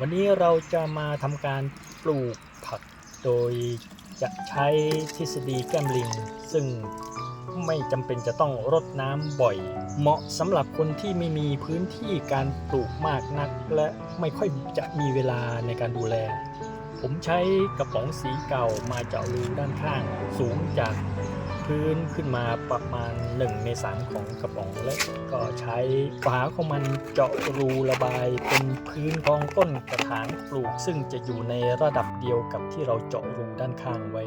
วันนี้เราจะมาทำการปลูกผักโดยจะใช้ทฤษฎีแก้มลิง ซึ่งไม่จำเป็นจะต้องรดน้ำบ่อย เหมาะสำหรับคนที่ไม่มีพื้นที่การปลูกมากนัก และไม่ค่อยจะมีเวลาในการดูแล ผมใช้กระป๋องสีเก่ามาเจาะรูด้านข้างสูงจาก พื้นขึ้นมาประมาณ 1 ใน 3 ของกระป๋องและก็ใช้ฝาของมันเจาะรูระบายเป็นพื้นรองต้นกระถางปลูก ซึ่งจะอยู่ในระดับเดียวกับที่เราเจาะรูด้านข้างไว้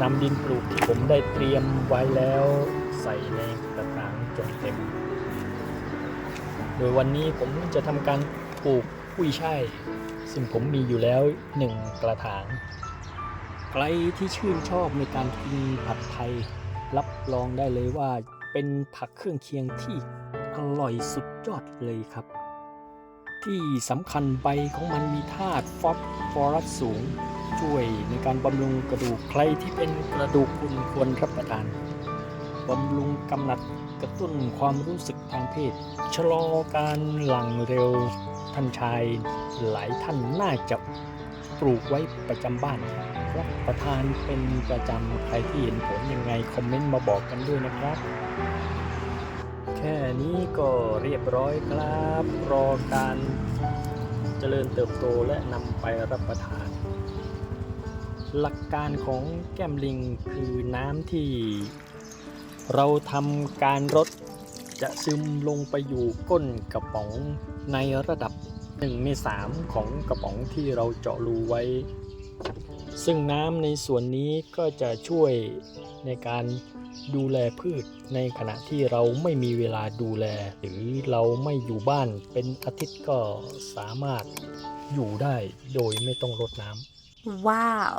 นำดินปลูกที่ผมได้เตรียมไว้แล้วใส่ในกระถางจนเต็ม โดยวันนี้ผมจะทำการปลูกกุ้ยช่ายซึ่งผมมีอยู่แล้วหนึ่งกระถาง รที่ชื่นชอบในการกินผัดไทย รับรองได้เลยว่าเป็นผักเครื่องเคียงที่อร่อยสุดยอดเลยครับ ที่สำคัญใบของมันมีธาตุฟอสฟอรัสสูง ช่วยในการบำรุงกระดูกใครที่เป็นกระดูกพรุนควรรับประทานบำรุงกำหนัดกระตุ้นความรู้สึกทางเพศ ชะลอการหลั่งเร็วท่านชายหลายท่านน่าจะ ปลูกไว้ประจำบ้านรับประทานเป็นประจำใครที่เห็นผลยังไงคอมเมนต์มาบอกกันด้วยนะครับ แค่นี้ก็เรียบร้อยครับ รอการเจริญเติบโตและนำไปรับประทาน หลักการของแก้มลิงคือน้ำที่ เราทำการรดจะซึมลงไปอยู่ก้นกระป๋องในระดับ 1ใน3 ของกระป๋องที่เราเจาะรูไว้ ซึ่งน้ำในส่วนนี้ก็จะช่วยในการดูแลพืชในขณะที่เราไม่มีเวลาดูแล หรือเราไม่อยู่บ้านเป็นอาทิตย์ก็สามารถอยู่ได้โดยไม่ต้องรดน้ำว้าว